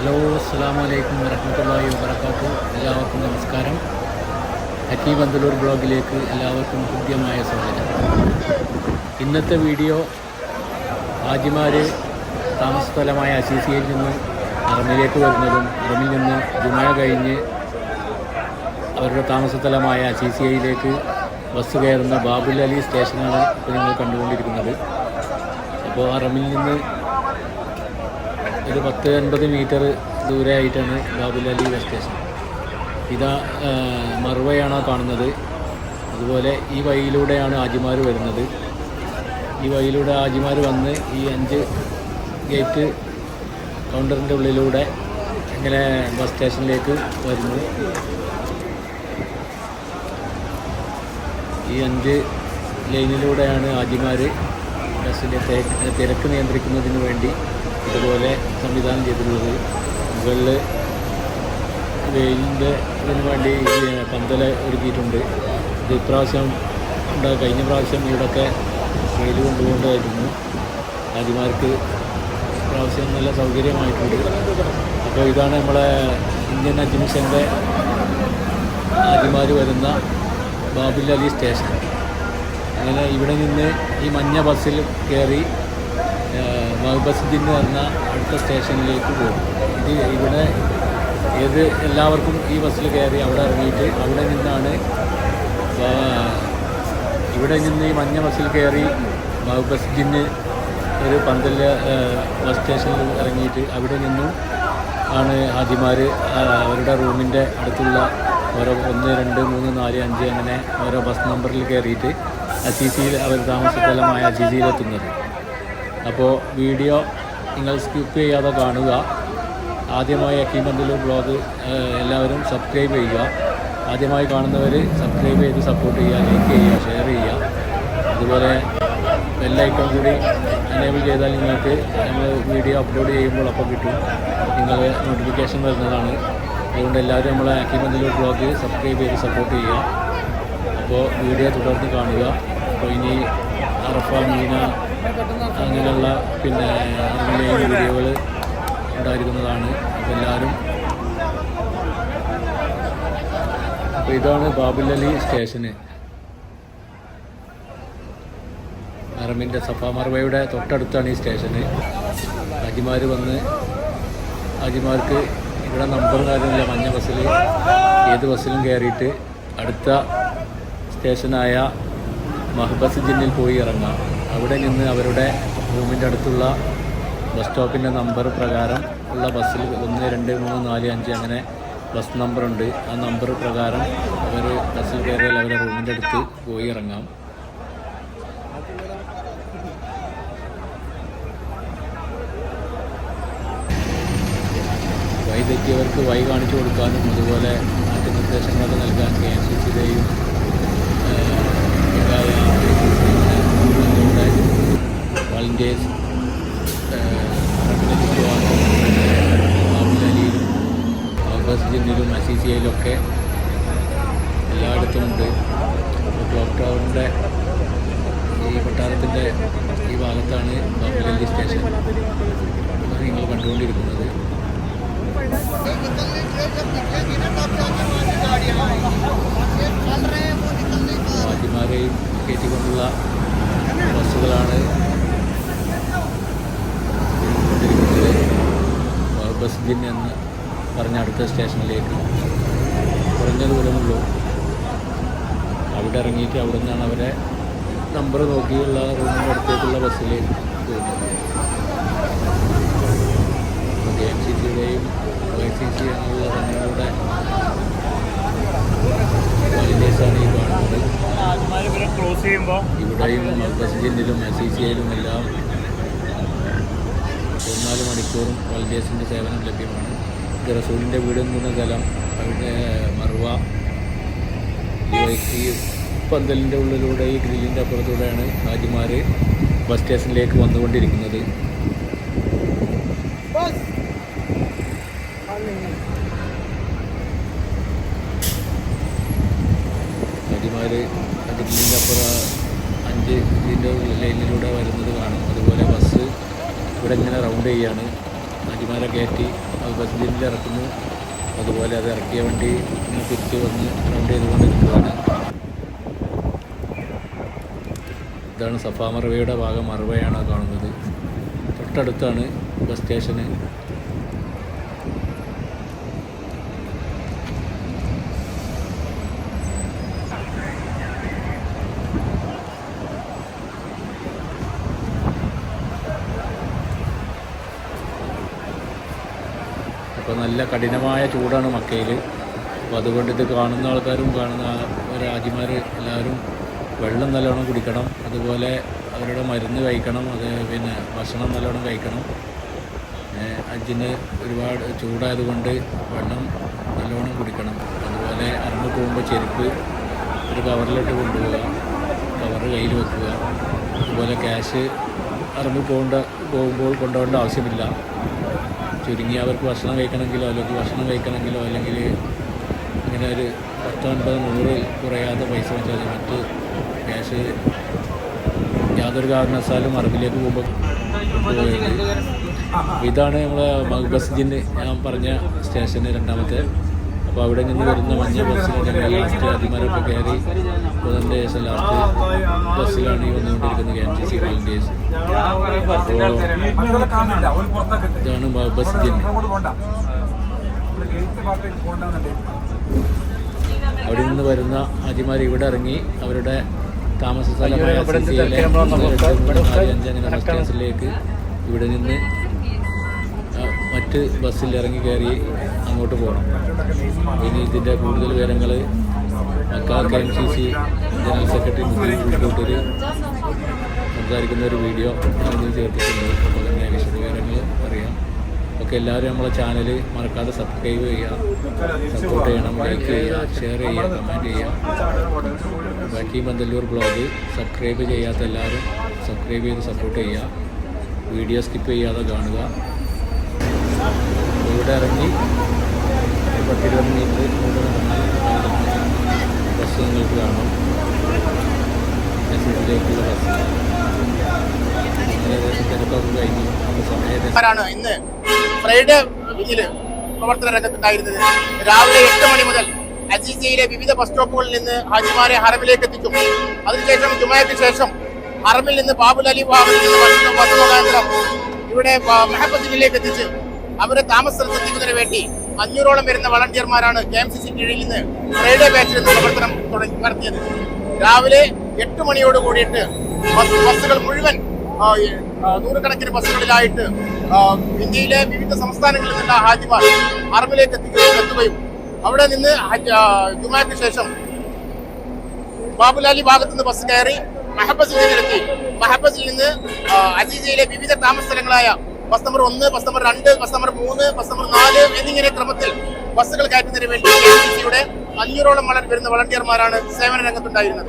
Hello അസ്സാമലൈക്കും വരഹമുല്ലാ വബർക്കാത്തു എല്ലാവർക്കും നമസ്കാരം. ഹക്കി ബന്തലൂർ ബ്ലോഗിലേക്ക് എല്ലാവർക്കും ഹൃദ്യമായ സ്വാഗതം. ഇന്നത്തെ വീഡിയോ ഹാജിമാർ താമസസ്ഥലമായ അസീസിയയിൽ നിന്ന് അറമിലേക്ക് വരുന്നതും അറമിൽ നിന്ന് ജുമ കഴിഞ്ഞ് അവരുടെ താമസസ്ഥലമായ അസീസിയയിലേക്ക് ബസ് കയറുന്ന ബാബുൽ അലി സ്റ്റേഷനാണ് ഇപ്പോൾ നിങ്ങൾ കണ്ടുകൊണ്ടിരിക്കുന്നത്. അപ്പോൾ അറമിൽ നിന്ന് ഒരു പത്ത് അൻപത് മീറ്റർ ദൂരെ ആയിട്ടാണ് ബാബുൽ അലി ബസ് സ്റ്റേഷൻ ഇതാ മറുവയാണ് കാണുന്നത്. അതുപോലെ ഈ വഴിയിലൂടെയാണ് ആജിമാർ വരുന്നത്. ഈ വഴിയിലൂടെ ആജിമാർ വന്ന് ഈ അഞ്ച് ഗേറ്റ് കൗണ്ടറിന്റെ ഉള്ളിലൂടെ ഇങ്ങനെ ബസ് സ്റ്റേഷനിലേക്ക് വരുന്നു. ഈ അഞ്ച് ലൈനിലൂടെയാണ് ആജിമാർ ബസ്സിന്റെ തിരക്ക് നിയന്ത്രിക്കുന്നതിന് വേണ്ടി ഇതുപോലെ സംവിധാനം ചെയ്തിട്ടുള്ളത്. മുകളിൽ വെയിലിന്റെ ഇതിന് വേണ്ടി പന്തൽ ഒരുക്കിയിട്ടുണ്ട്. ഇത് ഇപ്രാവശ്യം ഉണ്ടാ കഴിഞ്ഞ പ്രാവശ്യം ഇവിടെയൊക്കെ വെയിൽ കൊണ്ടുപോകേണ്ടതായിരുന്നു ആദ്യമാർക്ക് പ്രാവശ്യം നല്ല സൗകര്യമായിട്ടുണ്ട്. അപ്പോൾ ഇതാണ് നമ്മളെ ഇന്ത്യൻ അഡ്മിഷന്റെ ആദ്യമാർ വരുന്ന ബാബുൽ അലി സ്റ്റേഷൻ. അങ്ങനെ ഇവിടെ നിന്ന് ഈ മഞ്ഞ ബസ്സിൽ കയറി മഹബസിദ്ദീൻ വന്ന അടുത്ത സ്റ്റേഷനിലേക്ക് പോകും. ഇത് ഇവിടെ ഏത് എല്ലാവർക്കും ഈ ബസ്സിൽ കയറി അവിടെ ഇറങ്ങിയിട്ട് അവിടെ നിന്നാണ് ഇവിടെ നിന്ന് ഈ മഞ്ഞ ബസ്സിൽ കയറി മഹബസിദ്ദീന് ഒരു പന്തൽ ബസ് സ്റ്റേഷനിൽ ഇറങ്ങിയിട്ട് അവിടെ നിന്നും. ആണ് ഹാജിമാർ അവരുടെ റൂമിന്റെ അടുത്തുള്ള ഓരോ ഒന്ന് രണ്ട് മൂന്ന് നാല് അഞ്ച് അങ്ങനെ ഓരോ ബസ് നമ്പറിൽ കയറിയിട്ട് അസീസിയിൽ അവർ താമസ താമസസ്ഥലമായ അസീസിയിലെത്തുന്നത്. അപ്പോൾ വീഡിയോ നിങ്ങൾ സ്കിപ്പ് ചെയ്യാതെ കാണുക. ആദ്യമായി അക്കീമന്തിലൂർ ബ്ലോഗ് എല്ലാവരും സബ്സ്ക്രൈബ് ചെയ്യുക. ആദ്യമായി കാണുന്നവർ സബ്സ്ക്രൈബ് ചെയ്ത് സപ്പോർട്ട് ചെയ്യുക ലൈക്ക് ചെയ്യുക ഷെയർ ചെയ്യുക. അതുപോലെ ബെല്ലൈക്കൺ കൂടി എനേബിൾ ചെയ്താൽ നിങ്ങൾക്ക് നമ്മൾ വീഡിയോ അപ്ലോഡ് ചെയ്യുമ്പോൾ അപ്പോൾ കിട്ടും. നിങ്ങൾ നോട്ടിഫിക്കേഷൻ വരുന്നതാണ്. അതുകൊണ്ട് എല്ലാവരും നമ്മളെ അക്കീമന്തിലൂർ ബ്ലോഗ് സബ്സ്ക്രൈബ് ചെയ്ത് സപ്പോർട്ട് ചെയ്യുക. അപ്പോൾ വീഡിയോ തുടർന്ന് കാണുക. അപ്പോൾ ഇനി അറഫ മീന അങ്ങനെയുള്ള പിന്നെ വീഡിയോകൾ ഉണ്ടായിരിക്കുന്നതാണ്. അപ്പോൾ എല്ലാവരും അപ്പോൾ ഇതാണ് ബാബുലലി സ്റ്റേഷന്. അറമിന്റെ സഫാ മർവയുടെ തൊട്ടടുത്താണ് ഈ സ്റ്റേഷന്. ഹാജിമാർ വന്ന് ഹാജിമാർക്ക് ഇവിടെ നമ്പർ കാര്യമില്ല മഞ്ഞ ബസ്സിൽ ഏത് ബസ്സിലും കയറിയിട്ട് അടുത്ത സ്റ്റേഷനായ മഹബസ് ജിന്നിൽ പോയി ഇറങ്ങാം. അവിടെ നിന്ന് അവരുടെ റൂമിന്റെ അടുത്തുള്ള ബസ് സ്റ്റോപ്പിന്റെ നമ്പർ പ്രകാരം ഉള്ള ബസ്സിൽ ഒന്ന് രണ്ട് മൂന്ന് നാല് അഞ്ച് അങ്ങനെ ബസ് നമ്പറുണ്ട്. ആ നമ്പർ പ്രകാരം അവർ ബസ്സിൽ കയറിയാൽ അവരുടെ റൂമിന്റെ അടുത്ത് പോയി ഇറങ്ങാം. വഴി വൈ കാണിച്ചു കൊടുക്കാനും അതുപോലെ മറ്റ് നിർദ്ദേശങ്ങളൊക്കെ നൽകാൻ കെ എം സി സിയുടെയും വാളണ്ടിയേഴ്സ് ബാബുലലിയിലും ആബാസ് ജിന്നിലും അസീസിയയിലും ഒക്കെ എല്ലായിടത്തും ഉണ്ട്. അപ്പോൾ ക്ലോക്ക് ടവറിന്റെ ഈ കൊട്ടാരത്തിന്റെ ഈ ഭാഗത്താണ് ബാബുലി സ്റ്റേഷൻ. നിങ്ങൾ കണ്ടുകൊണ്ടിരിക്കുന്നത്. ഹാജിമാരെയും കയറ്റിക്കൊണ്ടുള്ള ബസ്സുകളാണ് ബസ് ജിൻ എന്ന് പറഞ്ഞ അടുത്ത സ്റ്റേഷനിലേക്ക്. കുറഞ്ഞ ദൂരമുള്ളൂ അവിടെ ഇറങ്ങിയിട്ട് അവിടെ നിന്നാണ് അവരെ നമ്പർ നോക്കിയുള്ള റൂമിന്റെ അടുത്തേക്കുള്ള ബസ്സിലേക്ക് പോകുന്നത്. കെ എം സി സിയുടെയും ഒ ഐ സി സി എന്നുള്ള റണ്ണിലൂടെ വാലന്റേഴ്സാണ് ഈ കാണുന്നത്. ഇവിടെയും ബസ് പ്രസിഡന്റിലും എസ് സി സിയിലും എല്ലാം ഇരുപത്തിനാല് മണിക്കൂറും വാലന്റേഴ്സിന്റെ സേവനം ലഭ്യമാണ്. ഇത് റസൂലിന്റെ വീട് നിന്ന സ്ഥലം. അവിടെ മറുവ ഈ പന്തലിന്റെ ഉള്ളിലൂടെ ഈ ഗ്രില്ലിന്റെ അപ്പുറത്തൂടെയാണ് ഹാജിമാർ ബസ് സ്റ്റേഷനിലേക്ക് വന്നുകൊണ്ടിരിക്കുന്നത്. ഹാജിമാർ ഗ്രില്ലിന്റെ അപ്പുറം അഞ്ച് ഇതിന്റെ ലൈനിലൂടെ വരുന്നത് കാണും. അതുപോലെ ബസ് ഇവിടെ ഇങ്ങനെ റൗണ്ട് ചെയ്യുകയാണ് അജിമാരെ കയറ്റി അത് ബസ് ജിന്നിൽ ഇറക്കുന്നു. അതുപോലെ അത് ഇറക്കിയ വണ്ടി ഇങ്ങനെ തിരിച്ച് വന്ന് റൗണ്ട് ചെയ്തുകൊണ്ടിരിക്കുകയാണ്. ഇതാണ് സഫാ മറവയുടെ ഭാഗം. മറവയാണ് കാണുന്നത്. തൊട്ടടുത്താണ് ബസ് സ്റ്റേഷന് നല്ല കഠിനമായ ചൂടാണ് മക്കയിൽ അപ്പോൾ അതുകൊണ്ട് ഇത് കാണുന്ന ആൾക്കാരും കാണുന്ന രാജിമാർ എല്ലാവരും വെള്ളം നല്ലോണം കുടിക്കണം. അതുപോലെ അവരുടെ മരുന്ന് കഴിക്കണം. അത് പിന്നെ ഭക്ഷണം നല്ലോണം കഴിക്കണം. അജിന് ഒരുപാട് ചൂടായതുകൊണ്ട് വെള്ളം നല്ലോണം കുടിക്കണം. അതുപോലെ ഇറങ്ങി പോകുമ്പോൾ ചെരുപ്പ് ഒരു കവറിലിട്ട് കൊണ്ടുപോവുക. കവറ് കയ്യിൽ വെക്കുക. അതുപോലെ ക്യാഷ് ഇറങ്ങി പോകേണ്ട പോകുമ്പോൾ കൊണ്ടുപോകേണ്ട ആവശ്യമില്ല. ചുരുങ്ങി അവർക്ക് ഭക്ഷണം കഴിക്കണമെങ്കിലോ അല്ലെങ്കിൽ ഭക്ഷണം കഴിക്കണമെങ്കിലോ അല്ലെങ്കിൽ ഇങ്ങനെ ഒരു പത്ത് അൻപത് നൂറ് കുറയാതെ പൈസ വെച്ചാൽ മറ്റ് ക്യാഷ് യാതൊരു കാരണവശാലും മറവിലേക്ക് പോകുമ്പോൾ ഇതാണ് നമ്മളെ മഹബസ്ജിന്റെ ഞാൻ പറഞ്ഞ സ്റ്റേഷന് രണ്ടാമത്തെ അപ്പോൾ അവിടെ നിന്ന് വരുന്ന മഞ്ഞ ബസ്സിൽ ഞങ്ങൾ ലാസ്റ്റ് അതിമാരൊക്കെ കയറി. അപ്പോൾ അതിന്റെ ശേഷം ലാസ്റ്റ് ബസ്സിലാണ് ഈ വന്നുകൊണ്ടിരിക്കുന്നത് K M C C volunteers അപ്പോൾ ഇതാണ് ബസ് അവിടെ നിന്ന് വരുന്ന ആദ്യമാർ ഇവിടെ ഇറങ്ങി. അവരുടെ താമസ സ്ഥലമായ ഇവിടെ നിന്ന് ഇവിടെ നിന്ന് മറ്റ് ബസ്സിൽ ഇറങ്ങി കയറി അങ്ങോട്ട് പോകണം. ഇനി ഇതിന്റെ കൂടുതൽ വിവരങ്ങൾ മക്കാർക്ക് M C C general secretary മുസ്ലിം കൂട്ടർ സംസാരിക്കുന്ന ഒരു വീഡിയോ അതിൽ ചേർത്തിട്ടുണ്ട്. അപ്പോൾ തന്നെ വിശദ വിവരങ്ങൾ അറിയാം. ഒക്കെ എല്ലാവരും നമ്മളെ ചാനൽ മറക്കാതെ സബ്സ്ക്രൈബ് ചെയ്യുക സപ്പോർട്ട് ചെയ്യണം ലൈക്ക് ചെയ്യുക ഷെയർ ചെയ്യുക കമന്റ് ചെയ്യുക. ബാക്കി ബന്തല്ലൂർ ബ്ലോഗ് സബ്സ്ക്രൈബ് ചെയ്യാത്ത എല്ലാവരും സബ്സ്ക്രൈബ് ചെയ്ത് സപ്പോർട്ട് ചെയ്യുക. വീഡിയോ സ്കിപ്പ് ചെയ്യാതെ കാണുക. ഇവിടെ ഇറങ്ങി പത്തിരുപത് മീറ്റർ ഇങ്ങോട്ട് നടന്നാൽ ബസ് നിങ്ങൾക്ക് കാണാം. മെസ്സേജിലേക്കുള്ള ബസ് ഏകദേശം തിരക്കൊക്കെ കഴിഞ്ഞു. ഇന്ന് ഫ്രൈഡേ ഇതിൽ പ്രവർത്തന രംഗത്തുണ്ടായിരുന്നത്? രാവിലെ എട്ട് മണി മുതൽ അജിജയിലെ വിവിധ ബസ് സ്റ്റോപ്പുകളിൽ നിന്ന് ഹാജിമാരെ ഹറമിലേക്ക് എത്തിച്ചു. അതിനുശേഷം ജുമയ്ക്ക് ശേഷം ഹറമിൽ നിന്ന് ബാബുൽ അലി നിന്ന് ബസ് ഇവിടെ മെഹബത്തിലേക്ക് എത്തിച്ച് അവരെ താമസ സ്ഥലത്ത് എത്തിക്കുന്നതിന് വേണ്ടി അഞ്ഞൂറോളം വരുന്ന വളണ്ടിയർമാരാണ് കെ എം സി സി കീഴിൽ നിന്ന് ഫ്രൈഡേ ബാച്ചിൽ നിന്ന് പ്രവർത്തനം തുടങ്ങി നടത്തിയത്. രാവിലെ എട്ട് മണിയോട് കൂടിയിട്ട് ബസ്സുകൾ മുഴുവൻ നൂറുകണക്കിന് ബസ്സുകളിലായിട്ട് ഇന്ത്യയിലെ വിവിധ സംസ്ഥാനങ്ങളിൽ നിന്നുള്ള ഹാജിമാർ അറബിലേക്ക് എത്തിക്കുകയും എത്തുകയും അവിടെ നിന്ന് ജുമാക്ക് ശേഷം ബാബുലാലി ഭാഗത്ത് നിന്ന് ബസ് കയറി മഹബസിലെത്തി മഹബസിൽ നിന്ന് അജീജയിലെ വിവിധ താമസ സ്ഥലങ്ങളായ ബസ് നമ്പർ ഒന്ന് ബസ് നമ്പർ രണ്ട് ബസ് നമ്പർ മൂന്ന് ബസ് നമ്പർ നാല് എന്നിങ്ങനെ ക്രമത്തിൽ ബസ്സുകൾ കയറ്റുന്നതിന് വേണ്ടി കെ എസ് സി സിയുടെ അഞ്ഞൂറോളം വളർ വരുന്ന വളണ്ടിയർമാരാണ് സേവന രംഗത്തുണ്ടായിരുന്നത്